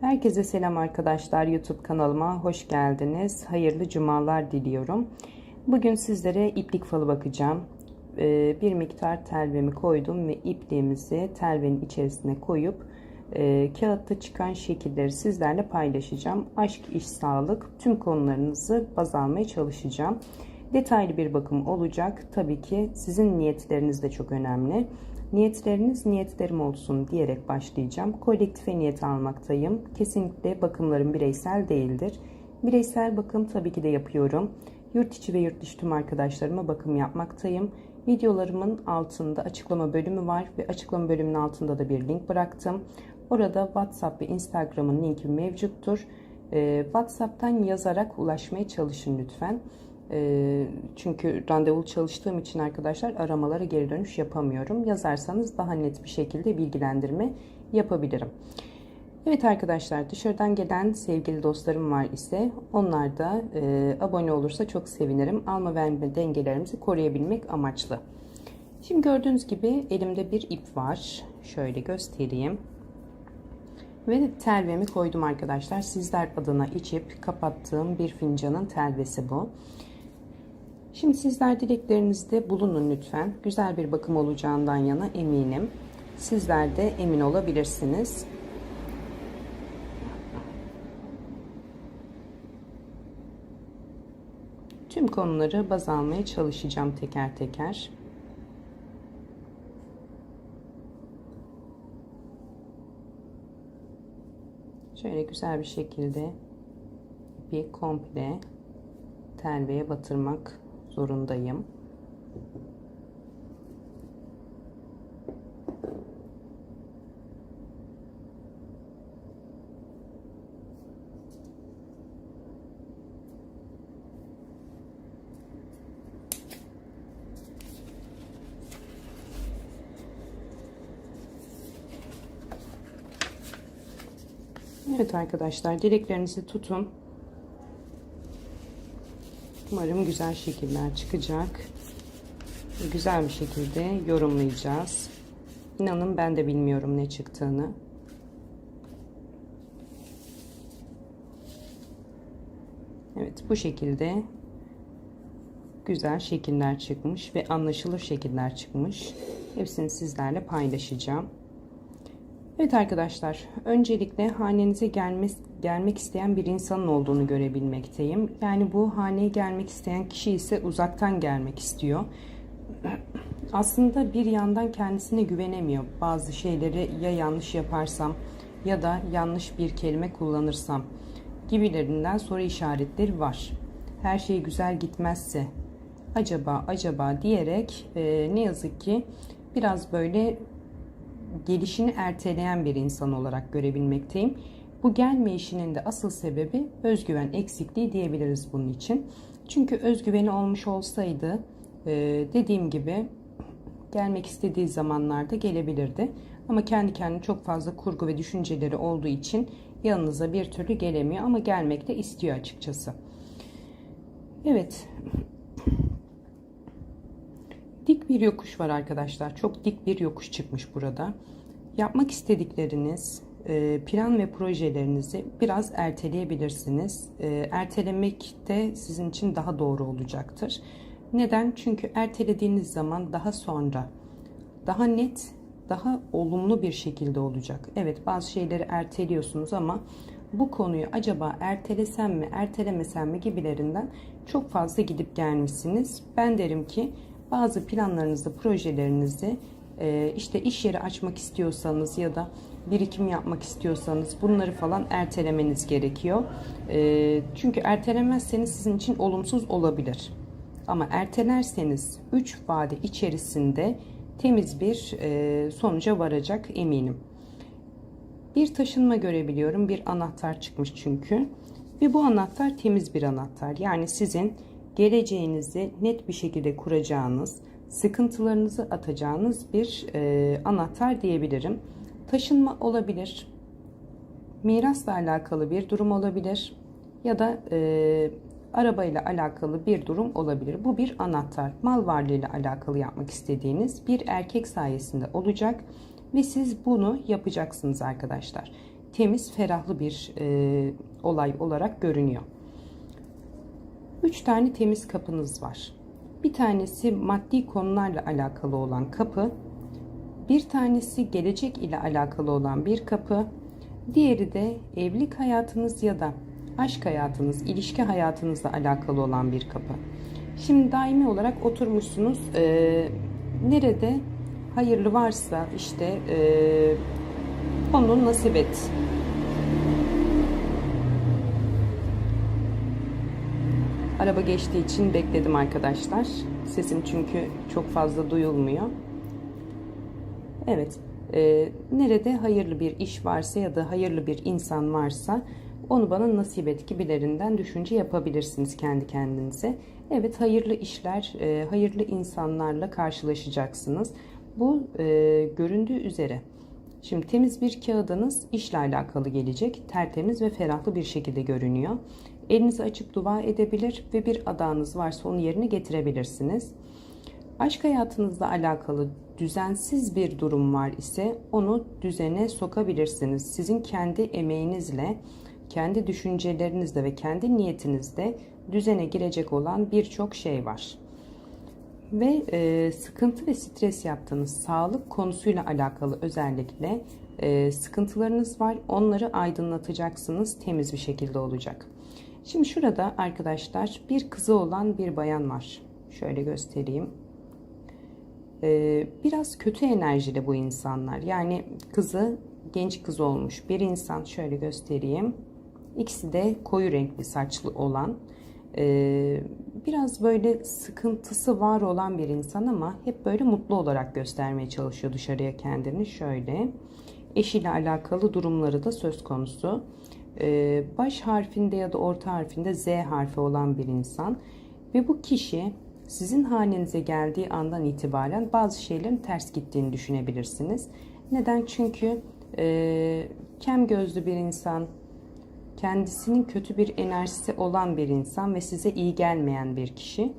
Herkese selam arkadaşlar. YouTube kanalıma hoş geldiniz. Hayırlı cumalar diliyorum. Bugün sizlere iplik falı bakacağım. Ee, bir miktar telvemi koydum ve ipliğimizi telvenin içerisine koyup e, kağıtta çıkan şekilleri sizlerle paylaşacağım. Aşk, iş, sağlık tüm konularınızı baz almaya çalışacağım. Detaylı bir bakım olacak. Tabii ki sizin niyetleriniz de çok önemli. Niyetleriniz niyetlerim olsun diyerek başlayacağım. Kolektife niyet almaktayım. Kesinlikle bakımlarım bireysel değildir. Bireysel bakım tabii ki de yapıyorum. Yurt içi ve yurt dışı tüm arkadaşlarıma bakım yapmaktayım. Videolarımın altında açıklama bölümü var ve açıklama bölümünün altında da bir link bıraktım. Orada WhatsApp ve Instagram'ın linki mevcuttur. Ee, WhatsApp'tan yazarak ulaşmaya çalışın lütfen. Ee, çünkü randevulu çalıştığım için arkadaşlar aramalara geri dönüş yapamıyorum. Yazarsanız daha net bir şekilde bilgilendirme yapabilirim. Evet arkadaşlar dışarıdan gelen sevgili dostlarım var ise onlar da e, abone olursa çok sevinirim. Alma verme dengelerimizi koruyabilmek amaçlı. Şimdi gördüğünüz gibi elimde bir ip var. Şöyle göstereyim. Ve telvemi koydum arkadaşlar. Sizler adına içip kapattığım bir fincanın telvesi bu. Şimdi sizler dileklerinizde bulunun lütfen. Güzel bir bakım olacağından yana eminim. Sizler de emin olabilirsiniz. Tüm konuları baz almaya çalışacağım teker teker. Şöyle güzel bir şekilde bir komple telveye batırmak zorundayım. Evet arkadaşlar dileklerinizi tutun. Umarım güzel şekiller çıkacak. Güzel bir şekilde yorumlayacağız. İnanın ben de bilmiyorum ne çıktığını. Evet bu şekilde güzel şekiller çıkmış ve anlaşılır şekiller çıkmış. Hepsini sizlerle paylaşacağım. Evet arkadaşlar, öncelikle hanenize gelmek, gelmek isteyen bir insanın olduğunu görebilmekteyim. Yani bu haneye gelmek isteyen kişi ise uzaktan gelmek istiyor. Aslında bir yandan kendisine güvenemiyor. Bazı şeyleri ya yanlış yaparsam ya da yanlış bir kelime kullanırsam gibilerinden soru işaretleri var. Her şey güzel gitmezse acaba acaba diyerek e, ne yazık ki biraz böyle gelişini erteleyen bir insan olarak görebilmekteyim. Bu gelme işinin de asıl sebebi özgüven eksikliği diyebiliriz bunun için. Çünkü özgüveni olmuş olsaydı e, dediğim gibi gelmek istediği zamanlarda gelebilirdi. Ama kendi kendine çok fazla kurgu ve düşünceleri olduğu için yanınıza bir türlü gelemiyor ama gelmek de istiyor açıkçası. Evet. Dik bir yokuş var arkadaşlar. Çok dik bir yokuş çıkmış burada. Yapmak istedikleriniz, e, plan ve projelerinizi biraz erteleyebilirsiniz. E, ertelemek de sizin için daha doğru olacaktır. Neden? Çünkü ertelediğiniz zaman daha sonra daha net, daha olumlu bir şekilde olacak. Evet bazı şeyleri erteliyorsunuz ama bu konuyu acaba ertelesem mi, ertelemesem mi gibilerinden çok fazla gidip gelmişsiniz. Ben derim ki bazı planlarınızı, projelerinizi e, işte iş yeri açmak istiyorsanız ya da birikim yapmak istiyorsanız bunları falan ertelemeniz gerekiyor. E, çünkü ertelemezseniz sizin için olumsuz olabilir. Ama ertelerseniz 3 vade içerisinde temiz bir e, sonuca varacak eminim. Bir taşınma görebiliyorum. Bir anahtar çıkmış çünkü. Ve bu anahtar temiz bir anahtar. Yani sizin geleceğinizi net bir şekilde kuracağınız, sıkıntılarınızı atacağınız bir e, anahtar diyebilirim. Taşınma olabilir, mirasla alakalı bir durum olabilir ya da e, arabayla alakalı bir durum olabilir. Bu bir anahtar. Mal varlığıyla alakalı yapmak istediğiniz bir erkek sayesinde olacak ve siz bunu yapacaksınız arkadaşlar. temiz, ferahlı bir e, olay olarak görünüyor. Üç tane temiz kapınız var. Bir tanesi maddi konularla alakalı olan kapı, bir tanesi gelecek ile alakalı olan bir kapı, diğeri de evlilik hayatınız ya da aşk hayatınız, ilişki hayatınızla alakalı olan bir kapı. Şimdi daimi olarak oturmuşsunuz. Ee, nerede hayırlı varsa işte ee, onu nasip et. Araba geçtiği için bekledim arkadaşlar. Sesim çünkü çok fazla duyulmuyor. Evet. E, nerede hayırlı bir iş varsa ya da hayırlı bir insan varsa onu bana nasip et gibilerinden düşünce yapabilirsiniz kendi kendinize. Evet hayırlı işler, e, hayırlı insanlarla karşılaşacaksınız. Bu e, göründüğü üzere. Şimdi temiz bir kağıdınız işle alakalı gelecek. Tertemiz ve ferahlı bir şekilde görünüyor. Elinizi açıp dua edebilir ve bir adağınız varsa onu yerine getirebilirsiniz. Aşk hayatınızla alakalı düzensiz bir durum var ise onu düzene sokabilirsiniz. Sizin kendi emeğinizle, kendi düşüncelerinizle ve kendi niyetinizle düzene girecek olan birçok şey var. Ve e, sıkıntı ve stres yaptığınız sağlık konusuyla alakalı özellikle e, sıkıntılarınız var. Onları aydınlatacaksınız. Temiz bir şekilde olacak. Şimdi şurada arkadaşlar bir kızı olan bir bayan var. Şöyle göstereyim. Ee, biraz kötü enerjili bu insanlar. Yani kızı genç kız olmuş bir insan. Şöyle göstereyim. İkisi de koyu renkli saçlı olan. Ee, biraz böyle sıkıntısı var olan bir insan ama hep böyle mutlu olarak göstermeye çalışıyor dışarıya kendini. Şöyle eşiyle alakalı durumları da söz konusu. Ee, baş harfinde ya da orta harfinde Z harfi olan bir insan ve bu kişi sizin hanenize geldiği andan itibaren bazı şeylerin ters gittiğini düşünebilirsiniz. Neden? Çünkü e, kem gözlü bir insan, kendisinin kötü bir enerjisi olan bir insan ve size iyi gelmeyen bir kişi.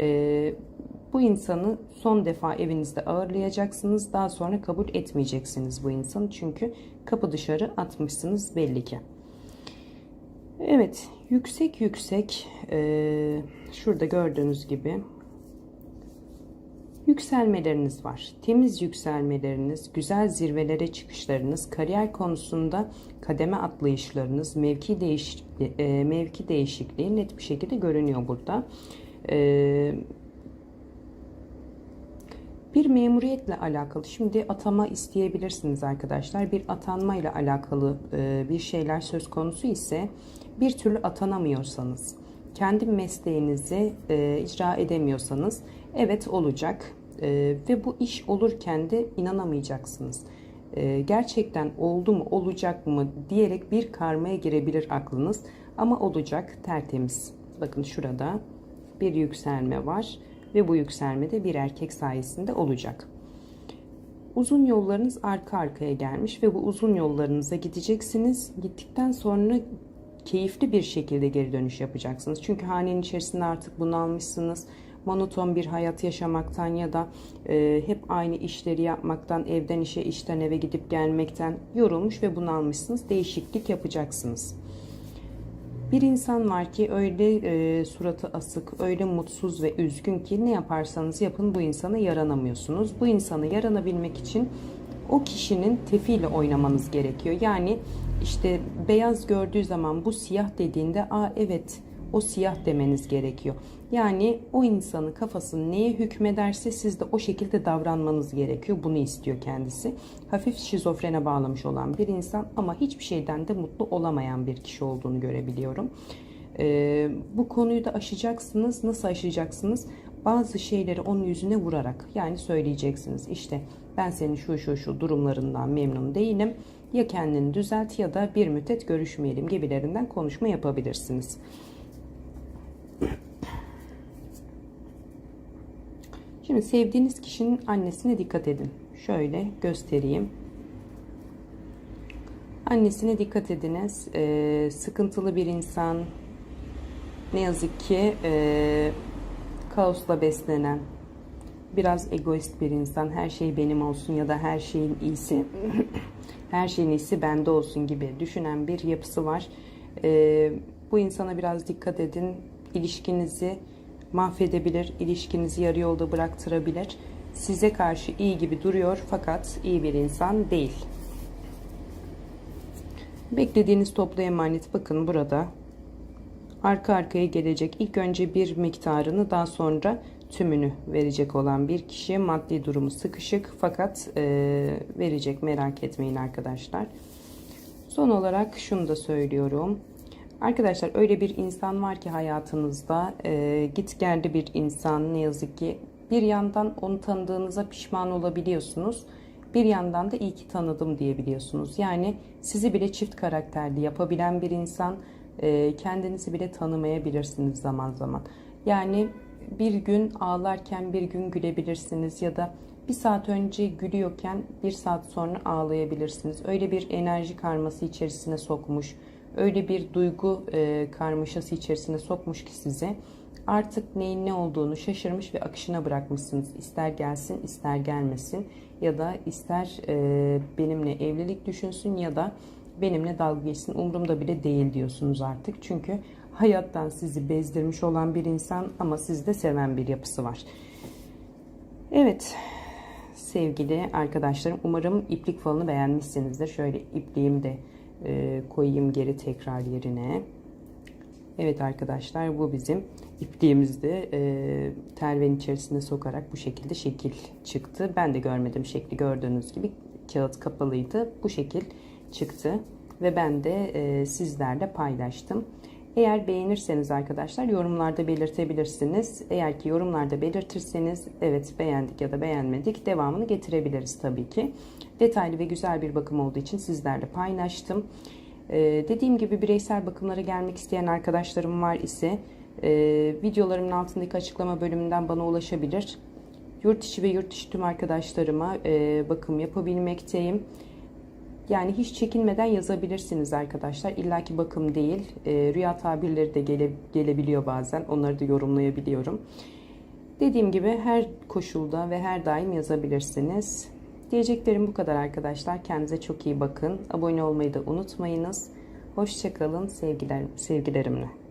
E, bu insanı son defa evinizde ağırlayacaksınız. Daha sonra kabul etmeyeceksiniz bu insanı. Çünkü kapı dışarı atmışsınız belli ki. Evet, yüksek yüksek e, şurada gördüğünüz gibi yükselmeleriniz var. Temiz yükselmeleriniz, güzel zirvelere çıkışlarınız, kariyer konusunda kademe atlayışlarınız, mevki, değiş, e, mevki değişikliği net bir şekilde görünüyor burada. E, bir memuriyetle alakalı şimdi atama isteyebilirsiniz arkadaşlar. Bir atanma ile alakalı e, bir şeyler söz konusu ise bir türlü atanamıyorsanız, kendi mesleğinizi e, icra edemiyorsanız evet olacak e, ve bu iş olurken de inanamayacaksınız. E, gerçekten oldu mu olacak mı diyerek bir karmaya girebilir aklınız ama olacak tertemiz. Bakın şurada bir yükselme var ve bu yükselme de bir erkek sayesinde olacak. Uzun yollarınız arka arkaya gelmiş ve bu uzun yollarınıza gideceksiniz. Gittikten sonra keyifli bir şekilde geri dönüş yapacaksınız. Çünkü hanenin içerisinde artık bunalmışsınız. Monoton bir hayat yaşamaktan ya da e, hep aynı işleri yapmaktan, evden işe, işten eve gidip gelmekten yorulmuş ve bunalmışsınız. Değişiklik yapacaksınız. Bir insan var ki öyle e, suratı asık, öyle mutsuz ve üzgün ki ne yaparsanız yapın bu insana yaranamıyorsunuz. Bu insana yaranabilmek için o kişinin tefiyle oynamanız gerekiyor. Yani işte beyaz gördüğü zaman bu siyah dediğinde aa evet o siyah demeniz gerekiyor. Yani o insanın kafası neye hükmederse siz de o şekilde davranmanız gerekiyor. Bunu istiyor kendisi. Hafif şizofrene bağlamış olan bir insan ama hiçbir şeyden de mutlu olamayan bir kişi olduğunu görebiliyorum. Ee, bu konuyu da aşacaksınız. Nasıl aşacaksınız? Bazı şeyleri onun yüzüne vurarak yani söyleyeceksiniz. İşte ben senin şu şu şu durumlarından memnun değilim. Ya kendini düzelt ya da bir müddet görüşmeyelim gibilerinden konuşma yapabilirsiniz. Şimdi sevdiğiniz kişinin annesine dikkat edin. Şöyle göstereyim. Annesine dikkat ediniz. Ee, sıkıntılı bir insan. Ne yazık ki e, kaosla beslenen, biraz egoist bir insan. Her şey benim olsun ya da her şeyin iyisi her şeyin iyisi bende olsun gibi düşünen bir yapısı var. Ee, bu insana biraz dikkat edin. İlişkinizi mahvedebilir, ilişkinizi yarı yolda bıraktırabilir. Size karşı iyi gibi duruyor fakat iyi bir insan değil. Beklediğiniz toplu emanet bakın burada arka arkaya gelecek. İlk önce bir miktarını daha sonra tümünü verecek olan bir kişi maddi durumu sıkışık fakat e, verecek merak etmeyin arkadaşlar. Son olarak şunu da söylüyorum. Arkadaşlar öyle bir insan var ki hayatınızda e, git geldi bir insan ne yazık ki bir yandan onu tanıdığınıza pişman olabiliyorsunuz. Bir yandan da iyi ki tanıdım diyebiliyorsunuz. Yani sizi bile çift karakterli yapabilen bir insan e, kendinizi bile tanımayabilirsiniz zaman zaman. Yani bir gün ağlarken bir gün gülebilirsiniz ya da bir saat önce gülüyorken bir saat sonra ağlayabilirsiniz. Öyle bir enerji karması içerisine sokmuş, öyle bir duygu e, karmaşası içerisine sokmuş ki size artık neyin ne olduğunu şaşırmış ve akışına bırakmışsınız. İster gelsin ister gelmesin ya da ister e, benimle evlilik düşünsün ya da benimle dalga geçsin umurumda bile değil diyorsunuz artık. Çünkü hayattan sizi bezdirmiş olan bir insan ama sizi de seven bir yapısı var. Evet sevgili arkadaşlarım umarım iplik falını beğenmişsinizdir. Şöyle ipliğimi de e, koyayım geri tekrar yerine. Evet arkadaşlar bu bizim ipliğimizde e, telvenin içerisine sokarak bu şekilde şekil çıktı. Ben de görmedim şekli gördüğünüz gibi kağıt kapalıydı. Bu şekil çıktı ve ben de e, sizlerle paylaştım. Eğer beğenirseniz arkadaşlar yorumlarda belirtebilirsiniz. Eğer ki yorumlarda belirtirseniz evet beğendik ya da beğenmedik devamını getirebiliriz tabii ki. Detaylı ve güzel bir bakım olduğu için sizlerle paylaştım. Ee, dediğim gibi bireysel bakımlara gelmek isteyen arkadaşlarım var ise e, videolarımın altındaki açıklama bölümünden bana ulaşabilir. Yurt içi ve yurt dışı tüm arkadaşlarıma e, bakım yapabilmekteyim. Yani hiç çekinmeden yazabilirsiniz arkadaşlar. İlla ki bakım değil. E, rüya tabirleri de gele, gelebiliyor bazen. Onları da yorumlayabiliyorum. Dediğim gibi her koşulda ve her daim yazabilirsiniz. Diyeceklerim bu kadar arkadaşlar. Kendinize çok iyi bakın. Abone olmayı da unutmayınız. Hoşçakalın sevgiler, sevgilerimle.